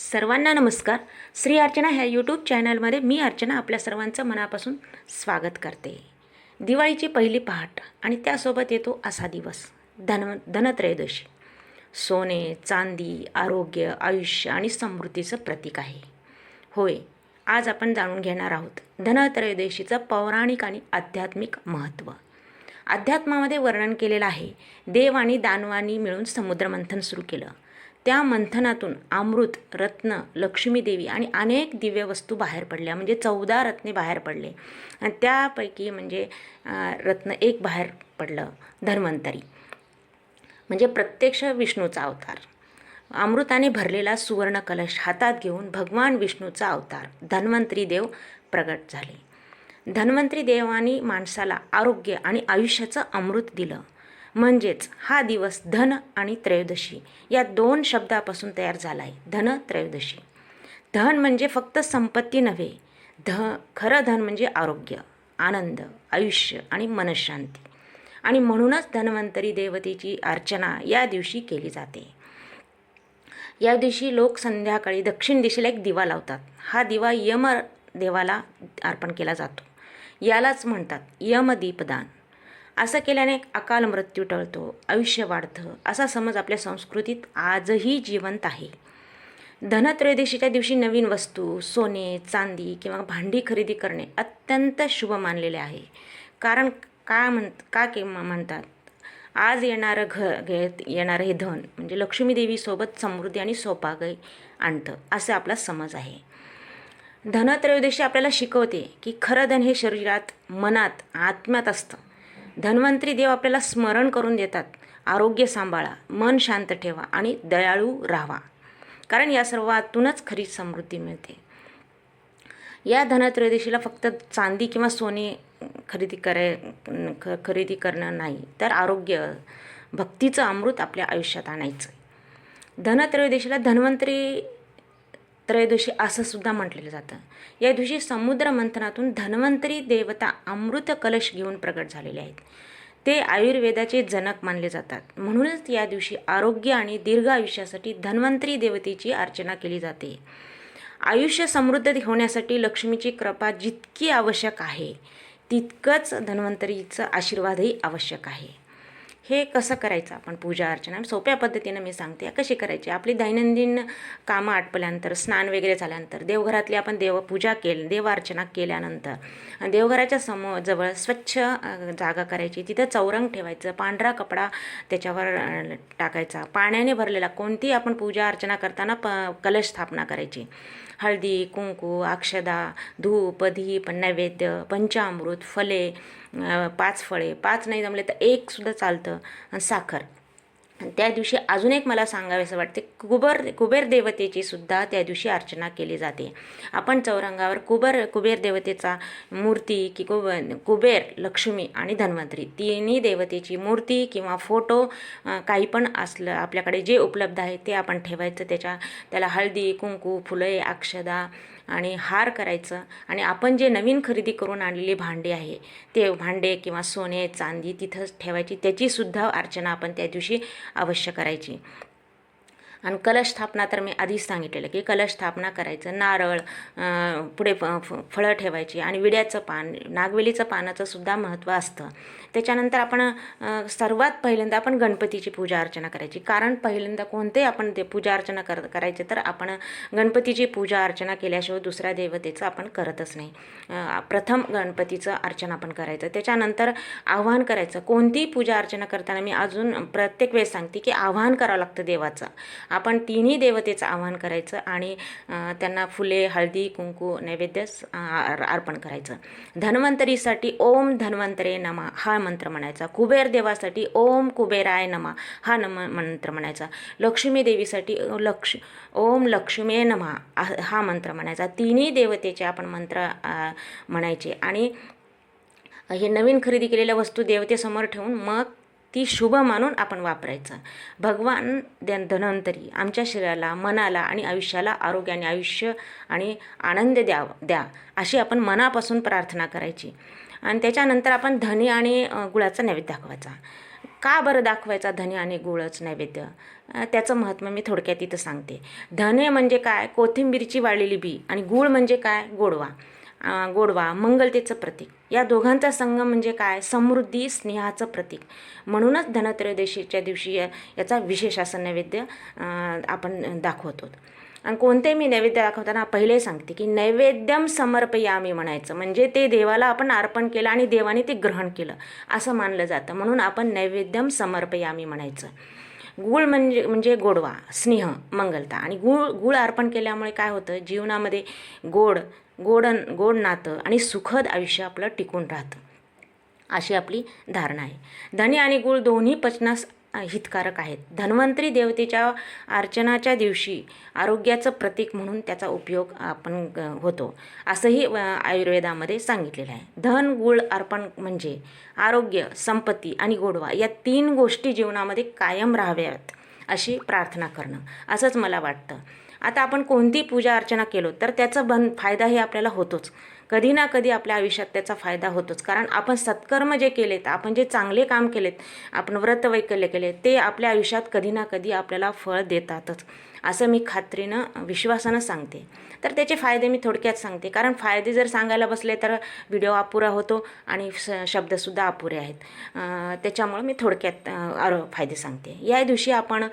सर्वांना नमस्कार. श्री अर्चना ह्या यूट्यूब चॅनलमध्ये मी अर्चना आपल्या सर्वांचं मनापासून स्वागत करते. दिवाळीची पहिली पहाट आणि त्यासोबत येतो असा दिवस धन धनत्रयोदशी. सोने चांदी आरोग्य आयुष्य आणि समृद्धीचं प्रतीक आहे. होय आज आपण जाणून घेणार आहोत धनत्रयोदशीचं पौराणिक आणि आध्यात्मिक महत्त्व. अध्यात्मामध्ये वर्णन केलेलं आहे देव आणि दानवानी मिळून समुद्रमंथन सुरू केलं. त्या मंथनातून अमृत रत्न लक्ष्मीदेवी आणि अनेक दिव्य वस्तू बाहेर पडल्या. म्हणजे चौदा रत्ने बाहेर पडले. आणि त्यापैकी म्हणजे रत्न एक बाहेर पडलं धन्वंतरी. म्हणजे प्रत्यक्ष विष्णूचा अवतार. अमृताने भरलेला सुवर्ण कलश हातात घेऊन भगवान विष्णूचा अवतार. धन्वंतरी देव प्रगट झाले. धन्वंतरी देवानी माणसाला आरोग्य आणि आयुष्याचं अमृत दिलं. म्हणजेच हा दिवस धन आणि त्रयोदशी या दोन शब्दापासून तयार झाला आहे धन त्रयोदशी. धन म्हणजे फक्त संपत्ती नव्हे. ध खरं धन म्हणजे आरोग्य आनंद आयुष्य आणि मनशांती. आणि म्हणूनच धन्वंतरी देवतेची अर्चना या दिवशी केली जाते. या दिवशी लोक संध्याकाळी दक्षिण दिशेला एक दिवा लावतात. हा दिवा यम देवाला अर्पण केला जातो. यालाच म्हणतात यमदीपदान. असं केल्याने अकाल मृत्यू टळतो आयुष्य वाढतं असा समज आपल्या संस्कृतीत आजही जिवंत आहे. धनत्रयोदशीच्या दिवशी नवीन वस्तू सोने चांदी किंवा भांडी खरेदी करणे अत्यंत शुभ मानलेले आहे. कारण का म्हण का के म्हणतात? आज येणारं घ घेत येणारं हे धन म्हणजे लक्ष्मीदेवीसोबत समृद्धी आणि सोपागय आणतं असा आपला समज आहे. धनत्रयोदशी आपल्याला शिकवते की खरं धन हे शरीरात मनात आत्म्यात असतं. धन्वंतरी देव आपल्याला स्मरण करून देतात. आरोग्य सांभाळा मन शांत ठेवा आणि दयाळू राहा. कारण या सर्वातूनच खरी समृद्धी मिळते. या धनत्रयोदशीला फक्त चांदी किंवा सोने खरेदी कराय ख खरेदी करणं नाही तर आरोग्य भक्तीचं अमृत आपल्या आयुष्यात आणायचं. धनत्रयोदशीला धन्वंतरी त्रयोदशी असं सुद्धा म्हटलेलं जातं. या दिवशी समुद्र मंथनातून धन्वंतरी देवता अमृत कलश घेऊन प्रगट झालेले आहेत. ते आयुर्वेदाचे जनक मानले जातात. म्हणूनच या दिवशी आरोग्य आणि दीर्घ आयुष्यासाठी धन्वंतरी देवतेची अर्चना केली जाते. आयुष्य समृद्ध होण्यासाठी लक्ष्मीची कृपा जितकी आवश्यक आहे तितकंच धन्वंतरीचं आशीर्वादही आवश्यक आहे. हे कसं करायचं आपण पूजा अर्चना? सोप्या पद्धतीनं मी सांगते कशी करायची? आपली दैनंदिन कामं आटपल्यानंतर स्नान वगैरे झाल्यानंतर देवघरातली आपण देवपूजा केली देवार्चना केल्यानंतर देवघराच्या समोर जवळ स्वच्छ जागा करायची. तिथं चौरंग ठेवायचं पांढरा कपडा त्याच्यावर टाकायचा. पाण्याने भरलेला कोणतीही आपण पूजा अर्चना करताना प कलश स्थापना करायची. हळदी कुंकू अक्षदा धूप दीप नैवेद्य पंचामृत फले पाच फळे. पाच नाही जमले तर एक सुद्धा चालतं. आणि साखर. त्या दिवशी अजून एक मला सांगावेसं वाटते कुबर कुबेर देवतेची सुद्धा त्या दिवशी अर्चना केली जाते. आपण चौरंगावर कुबर कुबेर देवतेचा मूर्ती की कुब कुबेर लक्ष्मी आणि धन्वंतरी तिन्ही देवतेची मूर्ती किंवा फोटो काही पण असलं आपल्याकडे जे उपलब्ध आहे ते आपण ठेवायचं. त्याच्या त्याला हळदी कुंकू फुले अक्षदा आणि हार करायचं. आणि आपण जे नवीन खरेदी करून आणलेली भांडी आहे ते भांडे किंवा सोने चांदी तिथंच ठेवायची त्याचीसुद्धा अर्चना आपण त्या दिवशी अवश्य करायची. आणि कलश स्थापना तर मी आधीच सांगितलेलं की कलश स्थापना करायचं नारळ पुढे फ फ- फळं ठेवायची आणि विड्याचं पान नागवेलीचं पानाचं सुद्धा महत्त्व असतं. त्याच्यानंतर आपण सर्वात पहिल्यांदा आपण गणपतीची पूजा अर्चना करायची. कारण पहिल्यांदा कोणतेही आपण ते पूजा अर्चना कर करायचे तर आपण गणपतीची पूजा अर्चना केल्याशिवाय दुसऱ्या देवतेचं आपण करतच नाही. प्रथम गणपतीचं अर्चना आपण करायचं. त्याच्यानंतर आव्हान करायचं. कोणतीही पूजा अर्चना करताना मी अजून प्रत्येक वेळेस सांगते की आव्हान करावं लागतं देवाचं. आपण तिन्ही देवतेचं आवाहन करायचं आणि त्यांना फुले हळदी कुंकू नैवेद्य अर्पण करायचं. धन्वंतरीसाठी ओम धन्वंतरे नमा हा मंत्र म्हणायचा. कुबेर देवासाठी ओम कुबेराय नमा हा नम मंत्र म्हणायचा. लक्ष्मी देवीसाठी लक्ष ओम लक्ष्मी नमा हा- मंत्र म्हणायचा. तिन्ही देवतेचे आपण मंत्र म्हणायचे. आणि हे नवीन खरेदी केलेल्या वस्तू देवतेसमोर ठेवून मग ती शुभ मानून आपण वापरायचं. भगवान द- धनंतरी आमच्या शरीराला मनाला आणि आयुष्याला आरोग्य आणि आयुष्य आणि आनंद द्या द्या अशी आपण मनापासून प्रार्थना करायची. आणि त्याच्यानंतर आपण धनी आणि गुळाचा नैवेद्य दाखवायचा. का बरं दाखवायचा धने आणि गुळच नैवेद्य? त्याचं महत्त्व मी थोडक्यात इथं सांगते. धने म्हणजे काय? कोथिंबीरची वाळलेली बी आणि गुळ म्हणजे काय? गोडवा. गोडवा मंगलतेचं प्रतीक. या दोघांचा संगम म्हणजे काय? समृद्धी स्नेहाचं प्रतीक. म्हणूनच धनत्रयोदशीच्या दिवशी याचा विशेष असं नैवेद्य आपण दाखवतो. आणि कोणते मी नैवेद्य दाखवताना पहिले सांगते की नैवेद्यम समर्पयामी म्हणायचं. म्हणजे ते देवाला आपण अर्पण केलं आणि देवाने ते ग्रहण केलं. असं मानलं जातं. म्हणून आपण नैवेद्यम समर्पयामी म्हणायचं. गुळ म्हणजे म्हणजे गोडवा स्नेह मंगलता. आणि गुळ गुळ अर्पण केल्यामुळे काय होतं? जीवनामध्ये गोड गोड गोड नातं आणि सुखद आयुष्य आपलं टिकून राहतं. अशी आपली धारणा आहे. धने आणि गुळ दोन्ही पचनास हितकारक आहेत. धन्वंतरी देवतेच्या अर्चनाच्या दिवशी आरोग्याचं प्रतीक म्हणून त्याचा उपयोग आपण होतो. असंही आयुर्वेदामध्ये सांगितलेलं आहे. धन गुळ अर्पण म्हणजे आरोग्य संपत्ती आणि गोडवा या तीन गोष्टी जीवनामध्ये कायम राहाव्यात अशी प्रार्थना करणं. असंच मला वाटतं. आता आपण कोणती पूजा अर्चना केलो तर त्याचा बन फायदाही आपल्याला होतोच. कधी ना कधी आपल्या आयुष्यात त्याचा फायदा होतोच. कारण आपण सत्कर्म जे केलेत आपण जे चांगले काम केलेत आपण व्रत वैकल्य केले ते आपल्या आयुष्यात कधी ना कधी आपल्याला फळ देतातच. असं मी खात्रीनं विश्वासानं सांगते. तर त्याचे फायदे मी थोडक्यात सांगते. कारण फायदे जर सांगायला बसले तर व्हिडिओ अपुरा होतो आणि शब्दसुद्धा अपुरे आहेत. त्याच्यामुळं मी थोडक्यात फायदे सांगते. या दिवशी आपण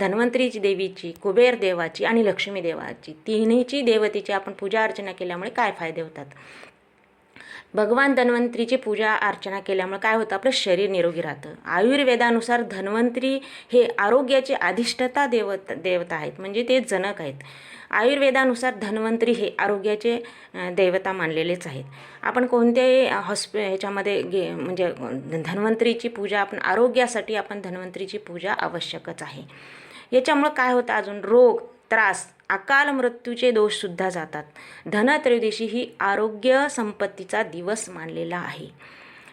धन्वंतरीची देवीची कुबेर देवाची आणि लक्ष्मी देवाची तिन्हीची देवतेची आपण पूजा अर्चना केल्यामुळे काय फायदे होतात? भगवान धन्वंतरीची पूजा अर्चना केल्यामुळे काय होतं? आपलं शरीर निरोगी राहतं. आयुर्वेदानुसार धन्वंतरी हे आरोग्याचे अधिष्ठता देवत देवता आहेत. म्हणजे ते जनक आहेत. आयुर्वेदानुसार धन्वंतरी हे आरोग्याचे देवता मानलेलेच आहेत. आपण कोणत्याही हॉस्पि ह्याच्यामध्ये गे म्हणजे धन्वंतरीची पूजा आपण आरोग्यासाठी आपण धन्वंतरीची पूजा आवश्यकच आहे. याच्यामुळं काय होतं अजून? रोग त्रास अकाल मृत्यूचे दोषसुद्धा जातात. धनत्रयोदशी ही आरोग्य संपत्तीचा दिवस मानलेला आहे.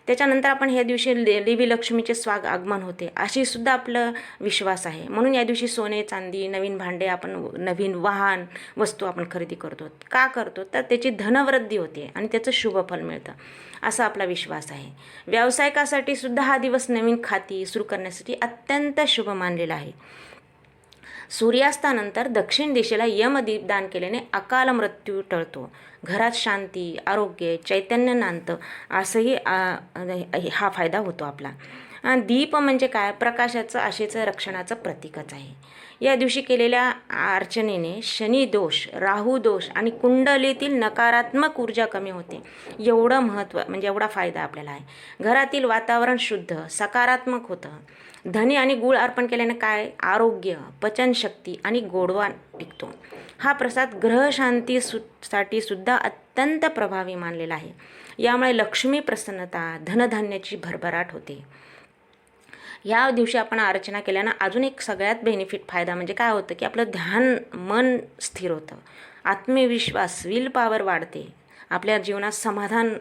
त्याच्यानंतर आपण ह्या दिवशी देवी लक्ष्मीचे स्वाग आगमन होते. अशी सुद्धा आपलं विश्वास आहे. म्हणून या दिवशी सोने चांदी नवीन भांडे आपण नवीन वाहन वस्तू आपण खरेदी करतो. का करतो? तर त्याची धनवृद्धी होते आणि त्याचं शुभफल मिळतं. असा आपला विश्वास आहे. व्यावसायिकासाठी सुद्धा हा दिवस नवीन खाती सुरू करण्यासाठी अत्यंत शुभ मानलेला आहे. सूर्यास्तानंतर दक्षिण दिशेला यमदीप दान केल्याने अकाल मृत्यू टळतो. घरात शांती आरोग्य चैतन्य नांदतं असंही हा फायदा होतो आपला. दीप म्हणजे काय? प्रकाशाचं आशेचं रक्षणाचं प्रतीकच आहे. या दिवशी केलेल्या अर्चनेने शनी दोष राहू दोष आणि कुंडलीतील नकारात्मक ऊर्जा कमी होते. एवढं महत्त्व म्हणजे एवढा फायदा आपल्याला आहे. घरातील वातावरण शुद्ध सकारात्मक होतं. धने आणि गुळ अर्पण केल्याने काय? आरोग्य पचनशक्ती आणि गोडवा टिकतो हा प्रसाद ग्रहशांती सु साठी सुद्धा अत्यंत प्रभावी मानलेला आहे. यामुळे लक्ष्मी प्रसन्नता धनधान्याची भरभराट होते. ह्या दिवशी आपण अर्चना केल्यानं अजून एक सगळ्यात बेनिफिट फायदा म्हणजे काय होतं की आपलं ध्यान मन स्थिर होतं. आत्मविश्वास विल पॉवर वाढते. आपल्या जीवनात समाधान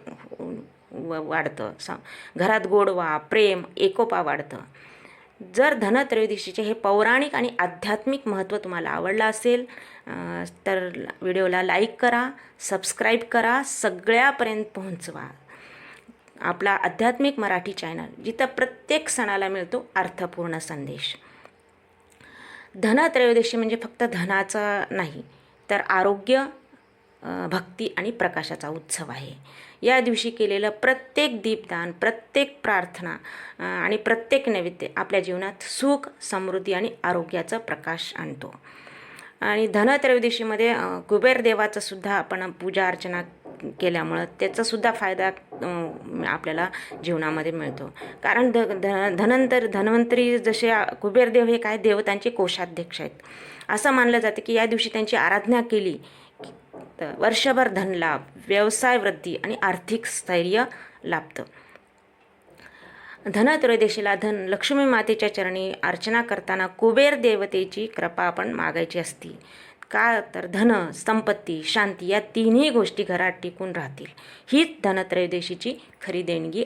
व- वाढतं. स घरात गोडवा प्रेम एकोपा वाढतं. जर धनत्रयोदशीचे हे पौराणिक आणि आध्यात्मिक महत्त्व तुम्हाला आवडलं असेल तर व्हिडिओला लाईक करा सबस्क्राईब करा सगळ्यापर्यंत पोहोचवा. आपला आध्यात्मिक मराठी चॅनल जिथं प्रत्येक सणाला मिळतो अर्थपूर्ण संदेश. धनत्रयोदशी म्हणजे फक्त धनाचा नाही तर आरोग्य भक्ती आणि प्रकाशाचा उत्सव आहे. या दिवशी केलेलं प्रत्येक दीपदान प्रत्येक प्रार्थना आणि प्रत्येक नैवेद्य आपल्या जीवनात सुख समृद्धी आणि आरोग्याचा प्रकाश आणतो. आणि धनत्रयोदशीमध्ये कुबेर देवाचं सुद्धा आपण पूजा अर्चना केल्यामुळं त्याचासुद्धा फायदा आपल्याला जीवनामध्ये मिळतो. कारण ध ध धनंतर धन्वंतरी जसे कुबेरदेव हे काय देवतांचे कोषाध्यक्ष आहेत. असं मानलं जातं की या दिवशी त्यांची आराधना केली तर वर्षभर धनलाभ व्यवसाय वृद्धी आणि आर्थिक स्थैर्य लाभतं. धनत्रयोदशीला धन लक्ष्मी मातेच्या चरणी अर्चना करताना कुबेर देवतेची कृपा आपण मागायची असती. का तर धन संपत्ती शांती या तिन्ही गोष्टी घरात टिकून राहतील. हीच धनत्रयोदशीची खरी देणगी